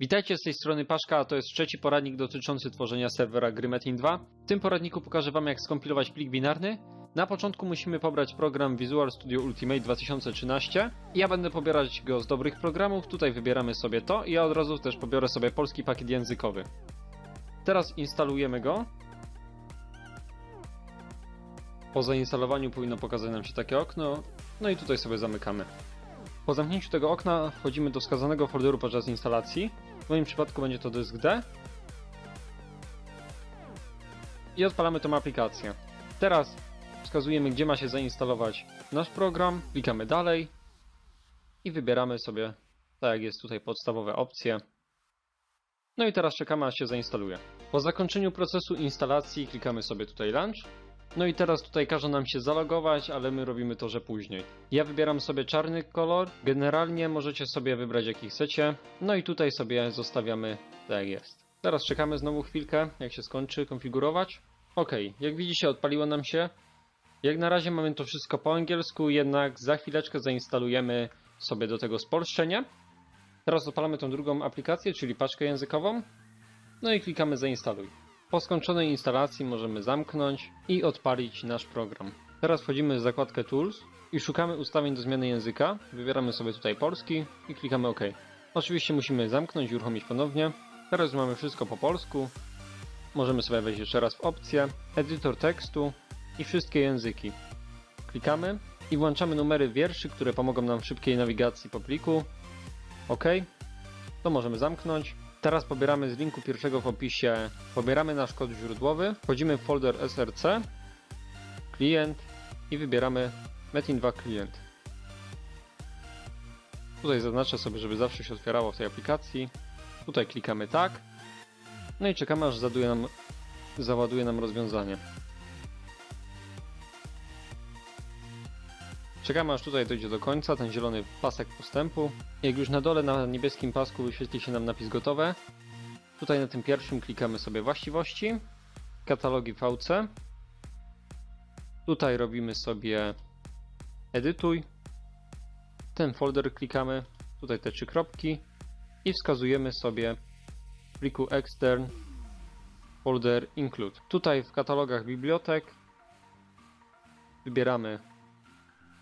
Witajcie z tej strony Paszka, a to jest trzeci poradnik dotyczący tworzenia serwera gry Metin 2. W tym poradniku pokażę Wam jak skompilować plik binarny. Na początku musimy pobrać program Visual Studio Ultimate 2013. Ja będę pobierać go z dobrych programów, tutaj wybieramy sobie to i ja od razu też pobiorę sobie polski pakiet językowy. Teraz instalujemy go. Po zainstalowaniu powinno pokazać nam się takie okno, no i tutaj sobie zamykamy. Po zamknięciu tego okna wchodzimy do wskazanego folderu podczas instalacji. W moim przypadku będzie to dysk D. I odpalamy tą aplikację. Teraz wskazujemy, gdzie ma się zainstalować nasz program, klikamy dalej i wybieramy sobie, tak jak jest tutaj, podstawowe opcje. No i teraz czekamy, aż się zainstaluje. Po zakończeniu procesu instalacji klikamy sobie tutaj Launch. No i teraz tutaj każe nam się zalogować, ale my robimy to, że później. Ja wybieram sobie czarny kolor. Generalnie możecie sobie wybrać jaki chcecie. No i tutaj sobie zostawiamy tak jest. Teraz czekamy znowu chwilkę, jak się skończy konfigurować. Ok, jak widzicie odpaliło nam się. Jak na razie mamy to wszystko po angielsku, jednak za chwileczkę zainstalujemy sobie do tego spolszczenie. Teraz odpalamy tą drugą aplikację, czyli paczkę językową. No i klikamy zainstaluj. Po skończonej instalacji możemy zamknąć i odpalić nasz program. Teraz wchodzimy w zakładkę Tools i szukamy ustawień do zmiany języka. Wybieramy sobie tutaj polski i klikamy OK. Oczywiście musimy zamknąć i uruchomić ponownie. Teraz mamy wszystko po polsku. Możemy sobie wejść jeszcze raz w opcję, edytor tekstu i wszystkie języki. Klikamy i włączamy numery wierszy, które pomogą nam w szybkiej nawigacji po pliku. OK. To możemy zamknąć. Teraz pobieramy z linku pierwszego w opisie, pobieramy nasz kod źródłowy, wchodzimy w folder src, klient i wybieramy Metin 2 klient. Tutaj zaznaczę sobie, żeby zawsze się otwierało w tej aplikacji. Tutaj klikamy tak. No i czekamy aż zaduje nam, załaduje nam rozwiązanie. Czekamy aż tutaj dojdzie do końca, ten zielony pasek postępu. Jak już na dole na niebieskim pasku wyświetli się nam napis gotowe, tutaj na tym pierwszym klikamy sobie właściwości, katalogi VC. Tutaj robimy sobie edytuj. Ten folder klikamy, tutaj te trzy kropki i wskazujemy sobie w pliku extern folder include. Tutaj w katalogach bibliotek wybieramy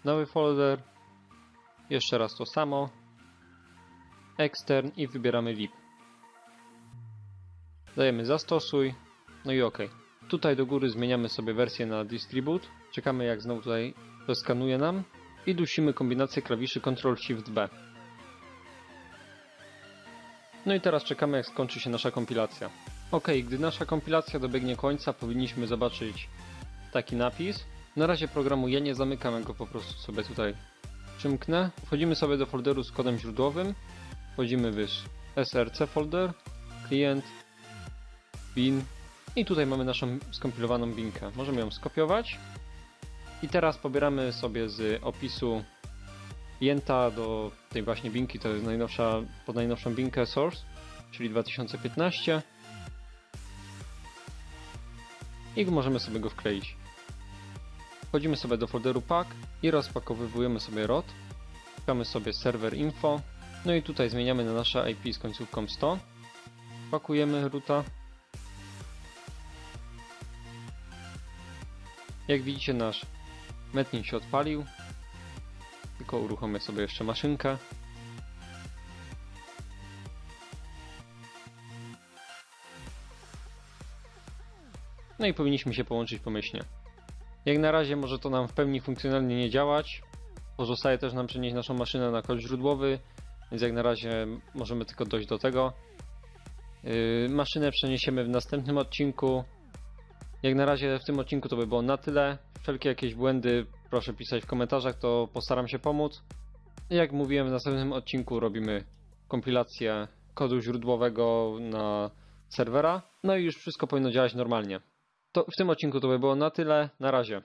nowy folder, jeszcze raz to samo, extern i wybieramy lib. Dajemy zastosuj, no i OK. Tutaj do góry zmieniamy sobie wersję na distribute, czekamy jak znowu tutaj to skanuje nam i dusimy kombinację klawiszy Ctrl Shift B. No i teraz czekamy jak skończy się nasza kompilacja. OK, gdy nasza kompilacja dobiegnie końca powinniśmy zobaczyć taki napis. Na razie programu ja nie zamykam, go po prostu sobie tutaj przymknę. Wchodzimy sobie do folderu z kodem źródłowym. Wchodzimy w src folder, klient, bin i tutaj mamy naszą skompilowaną binkę. Możemy ją skopiować. I teraz pobieramy sobie z opisu klienta do tej właśnie binki, to jest najnowsza, pod najnowszą binkę source, czyli 2015. I możemy sobie go wkleić. Wchodzimy sobie do folderu pack i rozpakowujemy sobie ROT. Szukamy sobie server info. No i tutaj zmieniamy na nasze IP z końcówką 100. Pakujemy ruta. Jak widzicie nasz metnik się odpalił. Tylko uruchomię sobie jeszcze maszynkę. No i powinniśmy się połączyć pomyślnie. Jak na razie może to nam w pełni funkcjonalnie nie działać. Pozostaje też nam przenieść naszą maszynę na kod źródłowy, więc jak na razie możemy tylko dojść do tego. Yy, maszynę przeniesiemy w następnym odcinku. Jak na razie w tym odcinku to by było na tyle. Wszelkie jakieś błędy proszę pisać w komentarzach, to postaram się pomóc. Jak mówiłem, w następnym odcinku robimy kompilację kodu źródłowego na serwera. No i już wszystko powinno działać normalnie. To w tym odcinku to by było na tyle. Na razie.